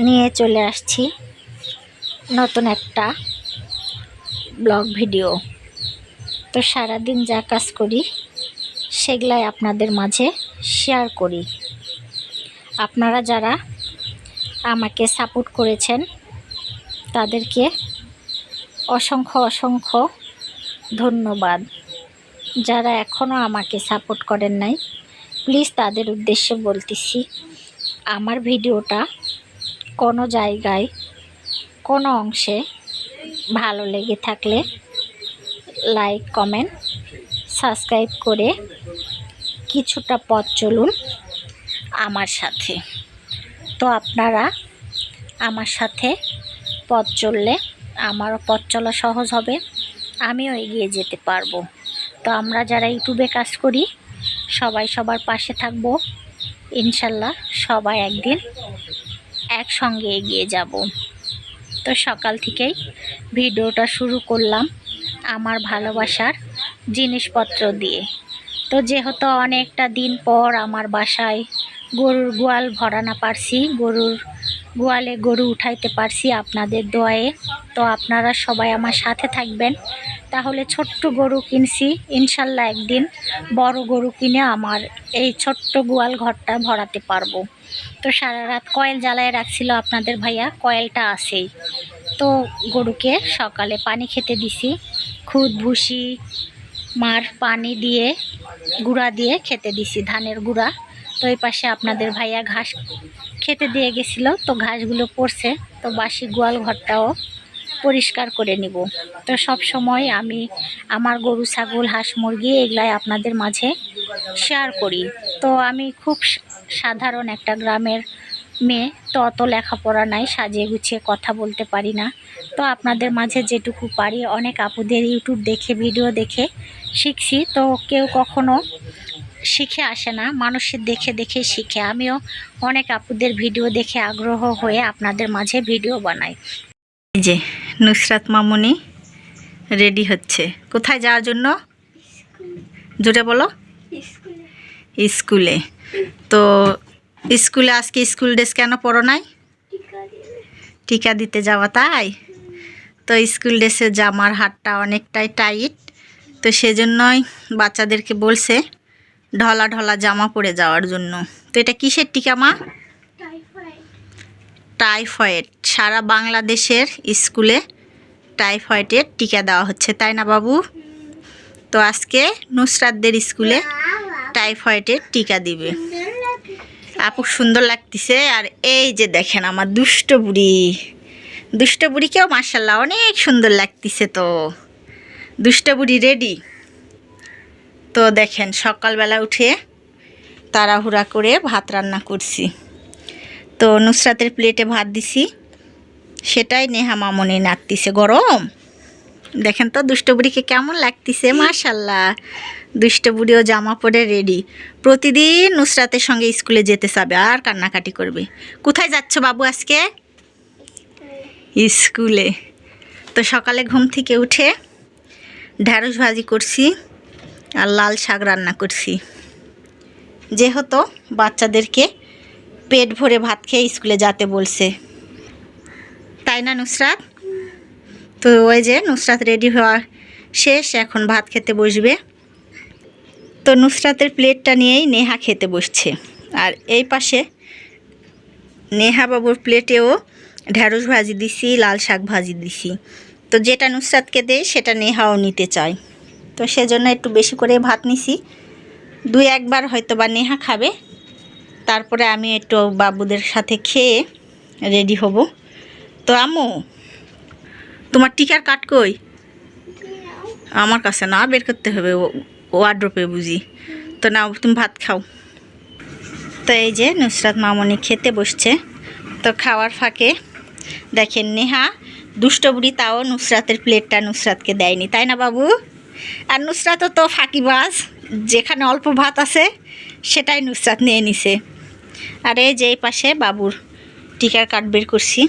নিয়ে চলে আসছি। নতুন একটা ব্লগ ভিডিও। তো সারাদিন যা কাজ করি, সেগুলাই আপনাদের মাঝে শেয়ার করি। আপনারা যারা আমাকে সাপোর্ট করেছেন, তাদেরকে অসংখ্য অসংখ্য ধন্যবাদ। যারা এখনও আমাকে সাপোর্ট করেন নাই প্লিজ তাদের উদ্দেশ্যে বলতেছি, আমার ভিডিওটা কোনো জায়গায়, কোনো অংশে ভালো লেগে থাকলে লাইক কমেন্ট সাবস্ক্রাইব করে কিছুটা পথ চলুন আমার সাথে। তো আপনারা আমার সাথে পথ চললে আমারও পথ চলা সহজ হবে, আমিও এগিয়ে যেতে পারব। তো আমরা যারা ইউটিউবে কাজ করি, সবাই সবার পাশে থাকব। ইনশাল্লাহ সবাই একদিন একসঙ্গে এগিয়ে যাব। তো সকাল থেকেই ভিডিওটা শুরু করলাম আমার ভালোবাসার জিনিসপত্র দিয়ে। তো যেহেতু অনেকটা দিন পর আমার বাসায় গরুর গোয়াল ভরানা পারছি, গরুর গোয়ালে গরু উঠাইতে পারছি আপনাদের দোয়ায়ে, তো আপনারা সবাই আমার সাথে থাকবেন। তাহলে ছোট্ট গরু কিনছি, ইনশাল্লাহ একদিন বড় গরু কিনে আমার এই ছোট্ট গোয়াল ঘরটা ভরাতে পারব। তো সারা রাত কয়েল জ্বালায় রাখছিল আপনাদের ভাইয়া, কয়েলটা আসেই তো গরুকে সকালে পানি খেতে দিছি, খুদ ভুসি, মার পানি দিয়ে, গুঁড়া দিয়ে খেতে দিছি, ধানের গুঁড়া। তো এই পাশে আপনাদের ভাইয়া ঘাস খেতে দিয়ে গেছিল, তো ঘাসগুলো পড়ছে, তো বাসি গোয়াল ঘরটাও পরিষ্কার করে নিব। তো সব সময় আমি আমার গরু, ছাগল, হাঁস, মুরগি এগুলাই আপনাদের মাঝে শেয়ার করি। তো আমি খুব সাধারণ একটা গ্রামের মেয়ে, তো অত লেখাপড়া নাই, সাজিয়ে গুছিয়ে কথা বলতে পারি না। তো আপনাদের মাঝে যেটুকু পারি, অনেক আপুদের ইউটিউব দেখে, ভিডিও দেখে শিখছি। তো কেউ কখনো শিখে আসে না, মানুষের দেখে দেখে শিখে। আমিও অনেক আপুদের ভিডিও দেখে আগ্রহ হয়ে আপনাদের মাঝে ভিডিও বানাই। যে, নুসরাত মামুনি রেডি হচ্ছে। কোথায় যাওয়ার জন্য? জোরে বলো। স্কুলে। তো স্কুলে, আজকে স্কুল ড্রেস কেন পড়ো নাই? টিকা দিতে যাওয়া তাই? তো স্কুল ড্রেসের জামার হাতটা অনেকটাই টাইট তো সেজন্যই বাচ্চাদেরকে বলছে, ঢলা ঢলা জামা পরে যাওয়ার জন্য। তো এটা কিসের টিকা, মা? টাইফয়েড। সারা বাংলাদেশের স্কুলে টাইফয়েডের টিকা দেওয়া হচ্ছে, তাই না বাবু? তো আজকে নুসরাতদের স্কুলে টাইফয়েডের টিকা দিবে। আপু, সুন্দর লাগতেছে। আর এই যে দেখেন আমার দুষ্ট বুড়ি। দুষ্ট বুড়িকেও মার্শাল্লাহ অনেক সুন্দর লাগতেছে তো। দুষ্ট বুড়ি রেডি তো দেখেন সকালবেলা উঠে তাড়াহুড়া করে ভাত রান্না করছি। তো নুসরাতের প্লেটে ভাত দিছি। সেটাই নেহা মামনি নাড়তিছে গরম? দেখেন তো বুড়িকে কেমন লাগতেছে মাশাল্লাহ বুড়িও জামা পরে রেডি প্রতিদিন নুসরাতের সঙ্গে স্কুলে যেতে চাবে, আর কান্নাকাটি করবে। কোথায় যাচ্ছ বাবু আজকে? স্কুলে। তো সকালে ঘুম থেকে উঠে ঢ্যাঁড়স ভাজি করছি, আর লাল শাক রান্না করছি। যেহেতু বাচ্চাদেরকে পেট ভরে ভাত খেয়ে স্কুলে যেতে বলছে। তাই না, নুসরাত? তো ওই যে নুসরাত রেডি হওয়া শেষ, এখন ভাত খেতে বসবে। তো নুসরাতের প্লেটটা নিয়েই নেহা খেতে বসছে। আর এই পাশে নেহা বাবুর প্লেটেও ঢ্যাঁড়স ভাজি দিছি, লাল শাক ভাজি দিছি। তো যেটা নুসরাতকে দেয়, সেটা নেহাও নিতে চায়। তো সেজন্য একটু বেশি করে ভাত নিছি। দুই একবার হয়তো বা নেহা খাবে। তারপরে আমি একটু বাবুদের সাথে খেয়ে রেডি হব। তো আম্মু, তোমার টিকার কাট কই? আমার কাছে না, বের করতে হবে ওয়ার্ড্রোপে বুঝি। তো না তুমি ভাত খাও। তো এই যে নুসরাত মামনি খেতে বসছে। তো খাওয়ার ফাঁকে দেখেন নেহা দুষ্টবুড়ি তাও নুসরাতের প্লেটটা নুসরাতকে দেয়নি, তাই না বাবু? আর নুসরাতও তো ফাঁকিবাজ, যেখানে অল্প ভাত আছে, সেটাই নুসরাত নিয়ে নিছে। আর এই যে পাশে বাবুর টিকার কার্ড বের করছি।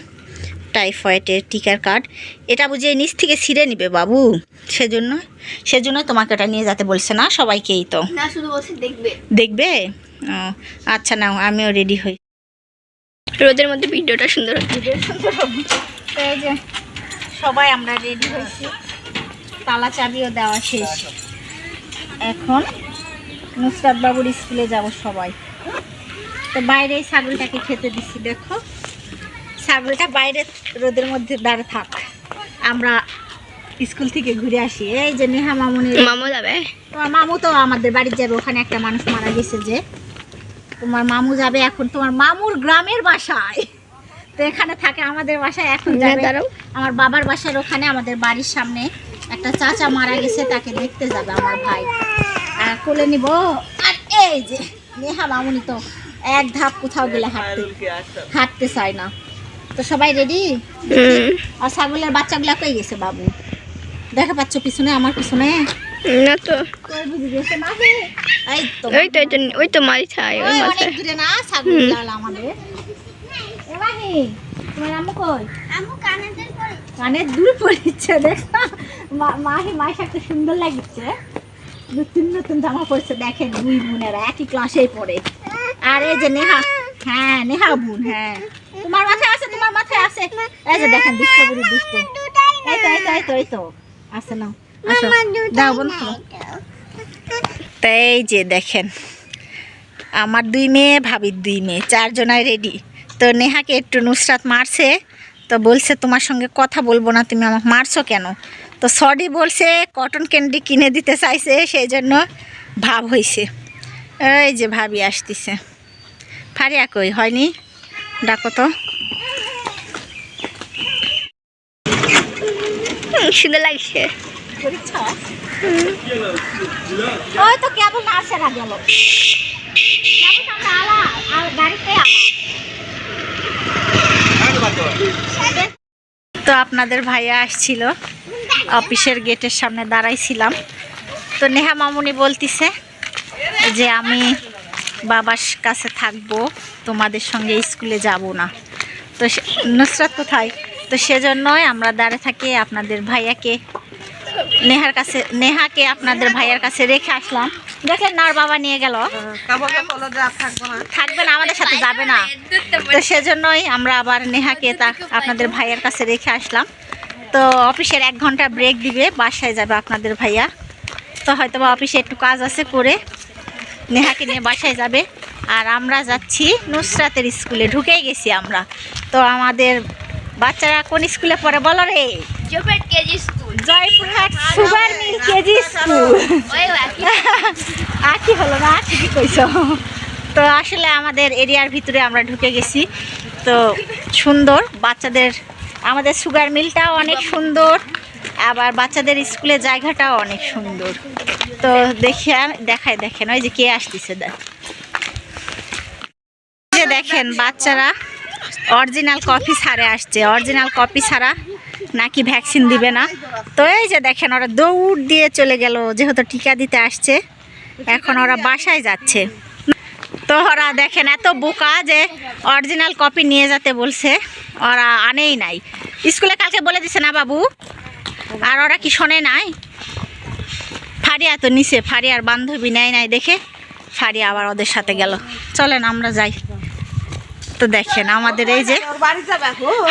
টাইফয়েডের টিকার কার্ড। এটা বুঝে নিচ থেকে ছিঁড়ে নিবে বাবু। সেজন্য সেজন্য তোমাকে ওটা নিয়ে যেতে বলছে না? সবাইকেই তো। না শুধু বলছে দেখবে। দেখবে? আচ্ছা নাও আমিও রেডি হই। রোদের মধ্যে ভিডিওটা সুন্দর যে সবাই আমরা রেডি হয়েছি। তালা চাবিও দেওয়া শেষ। এখন নুসরাত বাবুর স্কুলে যাব সবাই। তো বাইরে এই ছাগলটাকে খেতে দিচ্ছি দেখো। ছাগলটা বাইরে রোদের মধ্যে দাঁড়ে থাক। আমরা স্কুল থেকে ঘুরে আসি। এই যে নেহা মামুনের মামা যাবে? তোমার মামু তো আমাদের বাড়ি যাবে। ওখানে একটা মানুষ মারা গেছে যে। তোমার মামু যাবে এখন। তোমার মামুর গ্রামের বাসায়। তো এখানে থাকে আমাদের বাসায় এখন যাবে। আমার বাবার বাসার ওখানে আমাদের বাড়ির সামনে একটা চাচা মারা গেছে তাকে দেখতে যাবে আমার ভাই। আর কোলে নিব। আর এই যে নেহা মামুনি তো এক ধাপ কোথাও গেলে হাঁটতে। হাঁটতে চায় না। তো সবাই রেডি আর ছাগলের বাচ্চাগুলা কই গেছে বাবু? দেখা পাচ্ছ পিছনে আমার পিছনে? না তো। কই বুঝি গেছে মাঝে? এই তো ওই তো ওই তো ওই মারি ছাই ওই ওই অনেক দূরে না ছাগল আমাদের। এ মাহি তোমার আম্মু কই? আম্মু কানের কানের দূর পড়েছে দেখো। মাহি সুন্দর লাগছে। নতুন নতুন জামা পড়ছে দেখেন দুই বোনেরা একই ক্লাসেই পড়ে। আর এই যে নেহা হ্যাঁ নেহা বোন হ্যাঁ। তোমার মাথায় আছে তোমার মাথায় আছে। এই যে দেখেন দুষ্ট বুড়ি দুষ্ট। এই তো এই তো এই তো এই তো। আছে না আসো। দাও বন্ধু তো। এই যে দেখেন আমার দুই মেয়ে ভাবির দুই মেয়ে চারজনায় রেডি তো নেহাকে একটু নুসরাত মারছে তো বলছে তোমার সঙ্গে কথা বলব না তুমি আমাকে মারছো কেন? তো সরি বলছে কটন ক্যান্ডি কিনে দিতে চাইছে সেই জন্য ভাব হয়েছে এই যে ভাবি আসতেছে। ফারিয়া কই হয়নি? ডাকো তো। সুন্দর লাগছে। ওই তো কেবল গেল তো আপনাদের ভাইয়া আসছিল। অফিসের গেটের সামনে দাঁড়াইছিলাম। তো নেহা মামুনি বলতিছে যে আমি বাবার কাছে থাকব তোমাদের সঙ্গে স্কুলে যাব না। তো নুসরাত কোথায়? তো সেজন্যই আমরা দাঁড়ে থাকি আপনাদের ভাইয়াকে নেহার কাছে নেহাকে আপনাদের ভাইয়ার কাছে রেখে আসলাম। দেখলেন না ওর বাবা নিয়ে গেল। থাকবে না। আমাদের সাথে যাবে না। তো সেজন্যই আমরা আবার নেহাকে তা আপনাদের ভাইয়ের কাছে রেখে আসলাম। তো অফিসের এক ঘণ্টা ব্রেক দিবে বাসায় যাবে আপনাদের ভাইয়া। তো হয়তো বা অফিসে একটু কাজ আছে করে নেহাকে নিয়ে বাসায় যাবে। আর আমরা যাচ্ছি নুসরাতের স্কুলে ঢুকেই গেছি আমরা। তো আমাদের বাচ্চারা কোন স্কুলে পড়ে বলো রে? Joypurhat sugar mill KG school. ওই আর কি হলো না ঠিকই কইছো? তো আসলে আমাদের এরিয়ার ভিতরে আমরা ঢুকে গেছি। তো সুন্দর বাচ্চাদের আমাদের সুগার মিলটাও অনেক সুন্দর আবার বাচ্চাদের স্কুলের জায়গাটাও অনেক সুন্দর। তো দেখি দেখায় দেখেন, ওই যে কে আসতেছে দেখেন, বাচ্চারা অরিজিনাল কপি ছাড়ে আসছে, অরিজিনাল কপি ছাড়া নাকি ভ্যাকসিন দিবে না। তো এই যে দেখেন, ওরা দৌড় দিয়ে চলে গেল, যেহেতু টিকা দিতে আসছে, এখন ওরা বাসায় যাচ্ছে। তো ওরা দেখেন, এত বোকা যে অরিজিনাল কপি নিয়ে যেতে বলছে, ওরা আনেই নাই। স্কুলে কালকে বলে দিছে না বাবু, আর ওরা কি শোনে নাই? ফারিয়া তো নিচে ফারিয়ার বান্ধবী নেয় নাই দেখে ফারিয়া আবার ওদের সাথে গেল। চলেন আমরা যাই। তো দেখেন আমাদের এই যে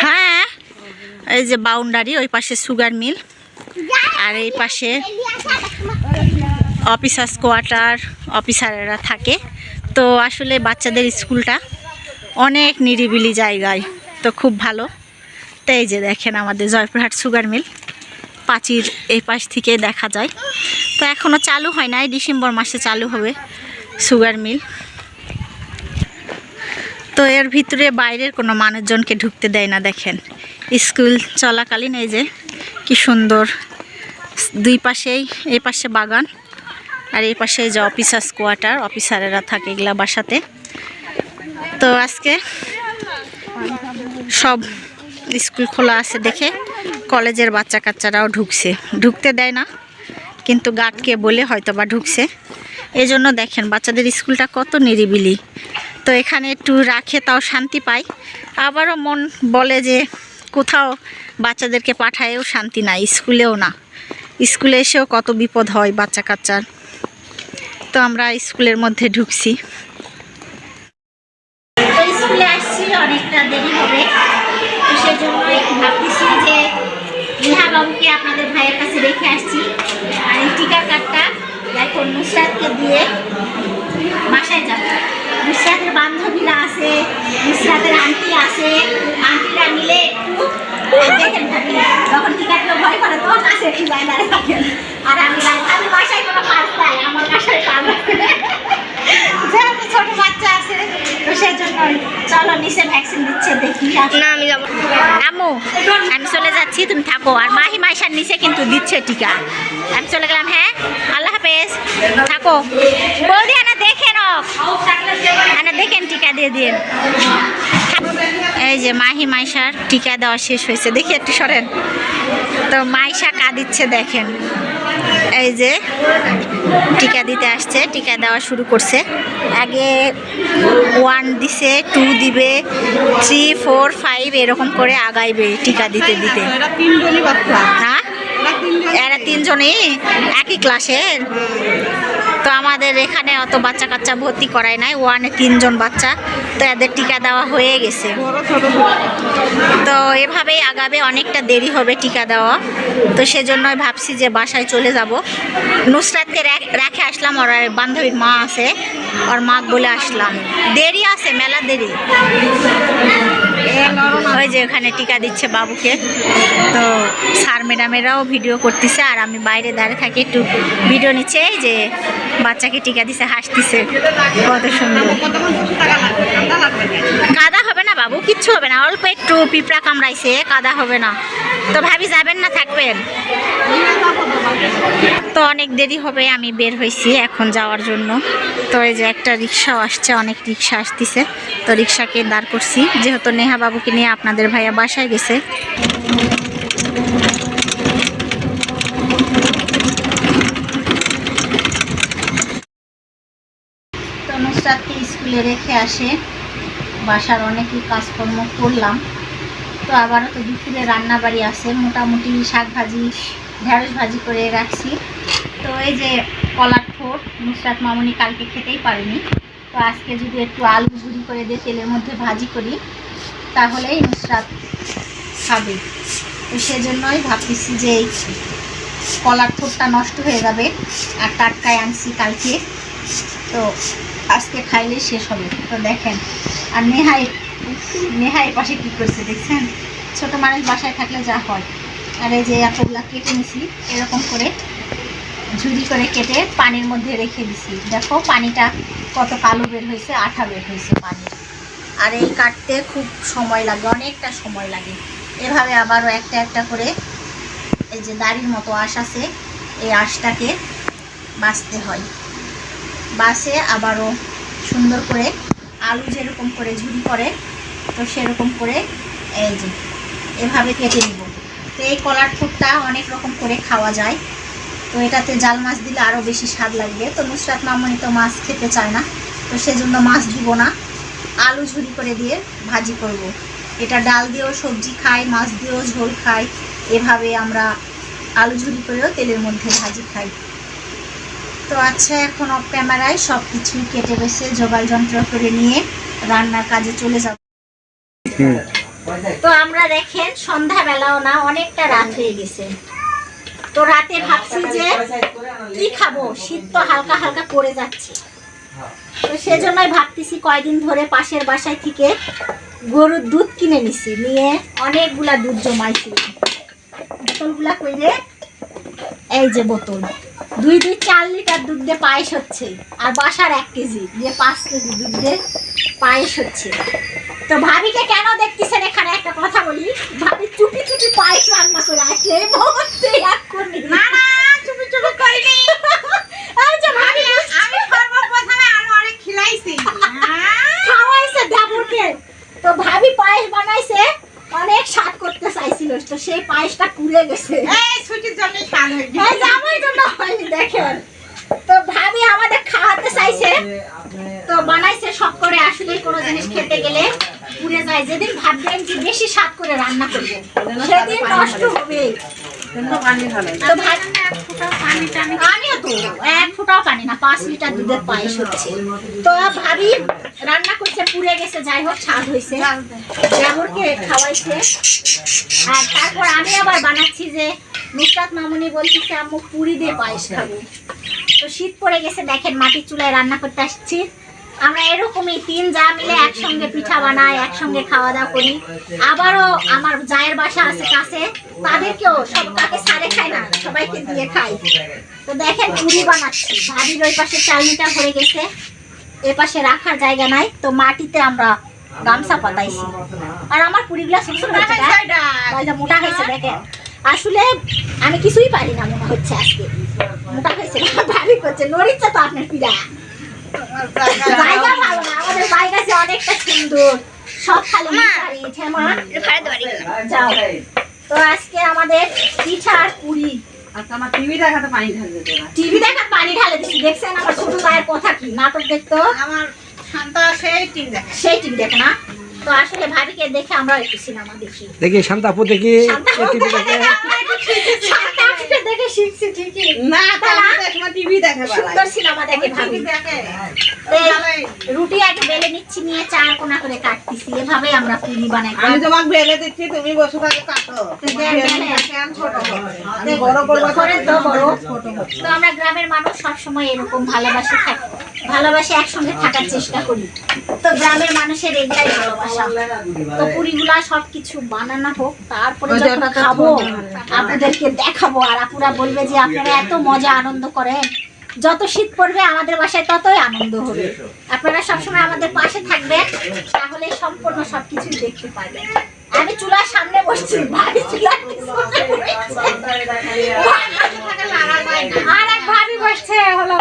হ্যাঁ এই যে বাউন্ডারি ওই পাশে সুগার মিল। আর এই পাশে অফিসার্স কোয়ার্টার অফিসারেরা থাকে। তো আসলে বাচ্চাদের স্কুলটা অনেক নিরিবিলি জায়গায় তো খুব ভালো। তো এই যে দেখেন আমাদের জয়পুরহাট সুগার মিল। পাঁচির এই পাশ থেকে দেখা যায়। তো এখনও চালু হয় নাই, ডিসেম্বর মাসে চালু হবে সুগার মিল। তো এর ভিতরে বাইরের কোনো মানুষজনকে ঢুকতে দেয় না, দেখেন। স্কুল চলাকালীন এই যে, কি সুন্দর। দুই পাশেই এই পাশে বাগান আর এই পাশে যে অফিসার্স কোয়ার্টার, অফিসারেরা থাকে এগুলা বাসাতে। তো আজকে সব স্কুল খোলা আছে দেখে কলেজের বাচ্চা কাচ্চারাও ঢুকছে। ঢুকতে দেয় না, কিন্তু গার্ডকে বলে হয়তো বা ঢুকছে। এই জন্য দেখেন বাচ্চাদের স্কুলটা কত নিরিবিলি। তো এখানে একটু রাখে, তাও শান্তি পায়। আবারও মন বলে যে কোথাও বাচ্চাদেরকে পাঠায়ও শান্তি নাই, স্কুলেও না। স্কুলে এসেও কত বিপদ হয় বাচ্চা কাচ্চার। তো আমরা স্কুলের মধ্যে ঢুকছি। স্কুলে আসছি, অনেকটা দেরি হবে। তো সেই জন্যই ভাবতেছি যে বাবুকে আপনাদের ভাইয়ের কাছে রেখে আসছি। আর এই টিকা কার্ডটা এখন নুসরাতকে দিয়ে নিচে কিন্তু দিচ্ছে টিকা। আমি চলে গেলাম হ্যাঁ? আল্লাহ হাফেজ। থাকো। বৌদি, আনা দেখেন দেখেন টিকা দিয়ে দিন এই যে মাহি মাইশার টিকা দেওয়া শেষ হয়েছে। দেখি একটু সরেন। তো মাইশা কাঁদিচ্ছে দেখেন। এই যে টিকা দিতে আসছে টিকা দেওয়া শুরু করছে। আগে ওয়ান দিছে টু দিবে থ্রি ফোর ফাইভ এরকম করে আগাইবে টিকা দিতে দিতে। হ্যাঁ? এরা তিনজনই। একই ক্লাসের তো আমাদের এখানে অত বাচ্চা কাচ্চা ভর্তি করায় নাই, ওয়ানে তিনজন বাচ্চা, তো এদের টিকা দেওয়া হয়ে গেছে। তো এভাবেই আগাবে, অনেকটা দেরি হবে টিকা দেওয়া। তো সেজন্যই ভাবছি যে বাসায় চলে যাব। নুসরাতকে রেখে আসলাম, ওর বান্ধবীর মা আছে, ওর মা বলে আসলাম। দেরি আছে, মেলা দেরি। ওই যে ওখানে টিকা দিচ্ছে বাবুকে। তো স্যার ম্যাডামেরাও ভিডিও করতেছে, আর আমি বাইরে দাঁড়িয়ে থাকি, একটু ভিডিও নিচ্ছে যে বাচ্চাকে টিকা দিছে, হাসতেছে। কত সুন্দর। কাদা হবে না বাবু, কিচ্ছু হবে না। অল্প একটু পিঁপড়া কামড়াইছে, কাদা হবে না। তো ভাবি যাবেন না, থাকবেন। তো অনেক দেরি হবে, আমি বের হয়েছি এখন যাওয়ার জন্য। তো এই যে একটা রিক্সাও আসছে, অনেক রিক্সা আসতেছে। তো রিক্সাকে দাঁড় করছি। যেহেতু নেহা বাবুকে নিয়ে আপনাদের ভাইয়া বাসায় গেছে তো নুসরাতকে রেখে আসে। বাসার অনেকই কাজকর্ম করলাম। তো আবারও তো দুপুরে রান্না বাড়ি আছে। মোটামুটি শাক ভাজি, ঢেঁড়স ভাজি করে রাখছি। তো এই যে কলার ঠোঁট, নুসরাত মামনি কালকে খেতেই পারেনি। তো আজকে যদি একটু আলু ঝুরি করে দিয়ে তেলের মধ্যে ভাজি করি তাহলেই নুসরাত খাবে। তো সেজন্যই ভাবতেছি যে এই কলার ঠোঁটটা নষ্ট হয়ে যাবে। আর টাটকায় আনছি কালকে। তো আজকে খাইলে শেষ হবে। তো দেখেন, আর নেহাই নেহাই পাশে কি করছে দেখছেন? ছোট মানুষ বাসায় থাকলে যা হয়। আর এই যে এতগুলা কেটে নিছি, এরকম করে ঝুরি করে কেটে পানির মধ্যে রেখে দিছি। দেখো, পানিটা কত কালো বের হয়েছে, আঠা বের হয়েছে পানি। আর এই কাটতে খুব সময় লাগে, অনেকটা সময় লাগে। এভাবে আবারও একটা একটা করে এই যে দাড়ির মতো আশ আছে, এই আঁশটাকে বাঁচতে হয়। বাসে আবারও সুন্দর করে আলু যেরকম করে ঝুরি করে তো সেরকম করে এই যে এভাবে কেটে নিব। তো এই কলার ঠোঁটটা অনেক রকম করে খাওয়া যায়। তো এটাতে জাল মাছ দিলে আরও বেশি স্বাদ লাগবে। তো নুসরাত মামনি তো মাছ খেতে চায় না, তো সেজন্য মাছ দিব না। আলু ঝুরি করে দিয়ে ভাজি করব। এটা ডাল দিয়েও সবজি খাই, মাছ দিয়েও ঝোল খাই। এভাবে আমরা আলু ঝুরি করেও তেলের মধ্যে ভাজি খাই। তো আচ্ছা এখন অফ ক্যামেরায় সব কিছুই কেটে বেছে জোগাড় যন্ত্র করে নিয়ে রান্নার কাজে চলে যাব। তো আমরা দেখেন সন্ধ্যাবেলাও না অনেকটা রাত হয়ে গেছে। তো রাতে ভাবছি যে কি খাব? শীত তো হালকা হালকা পড়ে যাচ্ছে। তো সেজন্যই ভাবতেছি কয়দিন ধরে পাশের বাসায় থেকে গরুর দুধ কিনে নিছি নিয়ে অনেকগুলা দুধ জমাইছি। বোতলগুলা কইরে এই যে বোতল। দুই দুই চার লিটার দুধ দিয়ে পায়েস হচ্ছে। আর বাসার এক কেজি দিয়ে পাঁচ কেজি দুধ দিয়ে পায়েস হচ্ছে। তো ভাবিকে কেন দেখতেছেন এখানে? একটা কথা বলি। ভাবি চুপি চুপি পায়েস রান্না করে আসলে এই মুহূর্তে এখন না না চুপি চুপি করিনি। এই যে ভাবি আমি সর্বপ্রথমে আলু অনেক খিলাইছি। খাওয়াইছে দেবরকে তো ভাবি পায়েস সেই পায়েসটা পুড়ে গেছে। এই ছুটির জন্য স্নান হয়ে গেছে। এই যে জন্য হয়নি দেখেন। তো ভাবি আমাদের খাওয়াতে চাইছে। তো বানাইছে সব করে আসলে কোনো জিনিস খেতে গেলে পুড়ে যায়। যেদিন ভাববেন যে বেশি স্বাদ করে রান্না করবেন সেদিন নষ্ট হবে জন্য পানি ঢালে। তো ভাই আমিও তো এক ফোঁটাও পানি না পাঁচ লিটার দুধের পায়েস হচ্ছে। তো ভাবি রান্না করছে পুড়ে গেছে যাই হোক স্বাদ হয়েছে। খাওয়াইছে। আর তারপর আমি আবার বানাচ্ছি যে নুসরাত মামুনি বলতেছে আম্মু পুরি দিয়ে পায়েস খাব। তো শীত পড়ে গেছে দেখেন মাটির চুলায় রান্না করতে আসছি। আমরা এরকমই তিন যা মিলে একসঙ্গে পিঠা বানাই একসঙ্গে খাওয়া দাওয়া করি। আবারও আমার জায়ের বাসা আছে কাছে তাদেরকেও সব কাকে সারে খায় না সবাইকে দিয়ে খাই। তো দেখেন পুরি বানাচ্ছি। ভাবির ওই পাশে চালনিটা ভরে গেছে। এ পাশে রাখার জায়গা নাই তো মাটিতে আমরা গামছা পাতাইছি। আর আমার পুরিগুলা হয়েছে যে মোটা হয়েছে দেখেন। আসলে আমি কিছুই পারি না মনে হচ্ছে আজকে। মোটা হয়েছে ভাবি করছে নড়িচ্ছে তো আপনার পিড়া জায়গা ভালো না আমাদের জায়গা যে অনেকটা সুন্দর। সব খালি বাড়ি ঠেমা। যাও। তো আজকে আমাদের পিঠা আর পুরি। আচ্ছা, টিভি দেখাতে পানি ঢালবে তোরা। টিভি দেখা পানি ঢালে দিচ্ছি দেখছেন আমার ছোট ভাইয়ের কথা কি? নাটক দেখতো? আমার শান্তা সেই টিভি দেখে। সেই টিভি দেখে না? তো আসলে ভাবিকে দেখে আমরা একটু সিনেমা দেখি। দেখি শান্তাপু দেখি। শান্তা এ টিভি দেখে শান্তা আপুকে দেখে। শিখছি ঠিকই। না তাহলে টিভি দেখে সুন্দর সিনেমা দেখে ভাবি। দেখে। রুটি আগে বেলে নিচ্ছি নিয়ে চার কোনা করে কাটতেছি। এভাবে আমরা পুরি বানাই। আমি তোমাকে বেলে দিচ্ছি তুমি বসে থাকো কাটো। বড় করে তো বড়। তো আমরা গ্রামের মানুষ সবসময় এরকম ভালোবাসে থাকি। ভালোবাসে একসঙ্গে থাকার চেষ্টা করি। তো গ্রামের মানুষের এটাই ভালোবাসা। তো পুরিগুলা সবকিছু বানানো হোক তারপরে যখন খাব আপনাদেরকে দেখাবো আর আপুরা বলবে যে আপনারা এত মজা আনন্দ করেন। যত শীত পড়বে আমাদের বাসায় ততই আনন্দ হবে। আপনারা সবসময় আমাদের পাশে থাকবেন তাহলে সম্পূর্ণ সবকিছু দেখতে পারবেন আমি চুলার সামনে বসছি ভাবি চুলার আর এক ভাবি বসছে হলো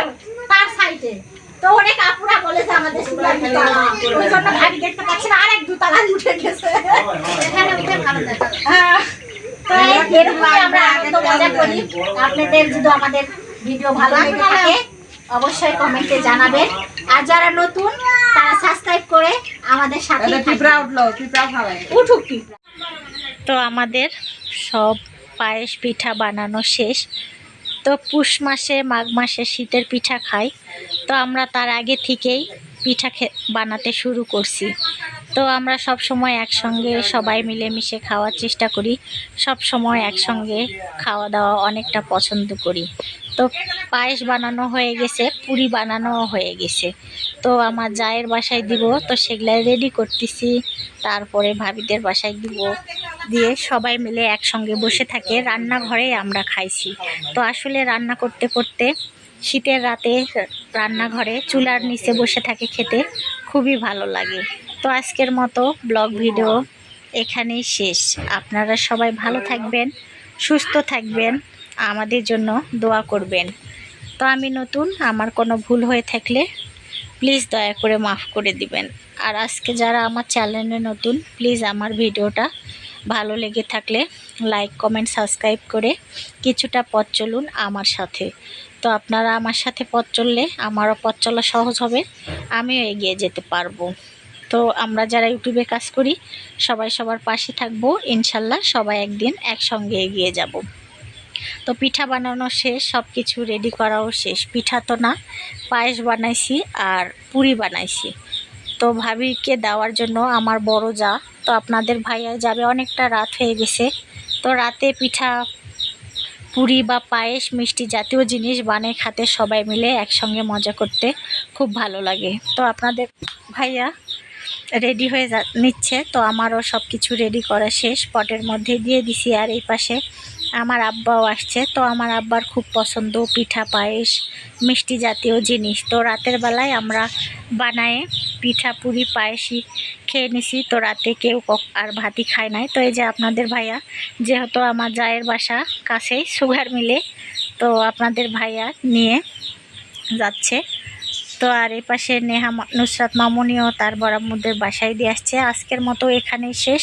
তার সাইডে তো অনেক আপুরা বলে আমাদের চুলার দুতলা ওই জন্য ভাবি দেখতে পাচ্ছি না আরেক দুতলা উঠে গেছে। এখানে উঠে ভালো দেখা হ্যাঁ। তো এরকমই আমরা আনন্দ মজা করি। আপনাদের যদি আমাদের ভিডিও ভালো লেগে থাকে অবশ্যই কমেন্টে জানাবেন। আর যারা নতুন তারা সাবস্ক্রাইব করে আমাদের সাথে উঠুক। তো আমাদের সব পায়েস পিঠা বানানো শেষ। তো পুষ মাসে মাঘ মাসে শীতের পিঠা খাই। তো আমরা তার আগে থেকেই পিঠা বানাতে শুরু করছি। তো আমরা সব সময় একসঙ্গে সবাই মিলেমিশে খাওয়ার চেষ্টা করি। সব সময় একসঙ্গে খাওয়া দাওয়া অনেকটা পছন্দ করি। তো পায়েস বানানো হয়ে গেছে, পুরি বানানোও হয়ে গেছে। তো আমার জায়ের বাসায় দিব, তো সেগুলাই রেডি করতেছি। তারপরে ভাবিদের বাসায় দিব। দিয়ে সবাই মিলে একসঙ্গে বসে থাকে। রান্নাঘরে আমরা খাইছি। তো আসলে রান্না করতে করতে শীতের রাতে রান্নাঘরে চুলার নিচে বসে থাকে খেতে খুবই ভালো লাগে। তো আজকের মতো ব্লগ ভিডিও এখানেই শেষ। আপনারা সবাই ভালো থাকবেন সুস্থ থাকবেন আমাদের জন্য দোয়া করবেন। তো আমি নতুন আমার কোনো ভুল হয়ে থাকলে প্লিজ দয়া করে মাফ করে দিবেন। আর আজকে যারা আমার চ্যানেলে নতুন প্লিজ আমার ভিডিওটা ভালো লেগে থাকলে লাইক কমেন্ট সাবস্ক্রাইব করে কিছুটা পথ চলুন আমার সাথে। তো আপনারা আমার সাথে পথ চললে আমারও পথ চলা সহজ হবে, আমিও এগিয়ে যেতে পারব। তো আমরা যারা ইউটিউবে কাজ করি, সবাই সবার পাশে থাকব, ইনশাল্লাহ সবাই একদিন একসঙ্গে এগিয়ে যাব। তো পিঠা বানানো শেষ সব কিছু রেডি করাও শেষ। পিঠা তো না, পায়েস বানাইছি আর পুরি বানাইছি। তো ভাবিকে দেওয়ার জন্য আমার বড় যা তো আপনাদের ভাইয়া যাবে, অনেকটা রাত হয়ে গেছে। তো রাতে পিঠা, পুরি বা পায়েস, মিষ্টি জাতীয় জিনিস বানিয়ে খাতে সবাই মিলে একসঙ্গে মজা করতে খুব ভালো লাগে। তো আপনাদের ভাইয়া রেডি হয়ে যা, নিচ্ছে, তো আমারও সব কিছু রেডি করা শেষ। পটের মধ্যে দিয়ে দিছি আর এই পাশে আমার আব্বাও আসছে, তো আমার আব্বার খুব পছন্দ পিঠা পায়েস, মিষ্টি জাতীয় জিনিস। তো রাতের বেলায় আমরা বানায়ে পিঠা, পুরি, পায়েসই খেয়ে নিছি। তো রাতে কেউ আর ভাতই খায় নাই। তো এই যে আপনাদের ভাইয়া, যেহেতু আমার জায়ের বাসা কাছেই সুগার মিলে, তো আপনাদের ভাইয়া নিয়ে যাচ্ছে। তো আর এই পাশে নেহা নুসরাত মামুনিও তার বরামুদের বাসায় দিয়ে আসছে। আজকের মতো এখানেই শেষ।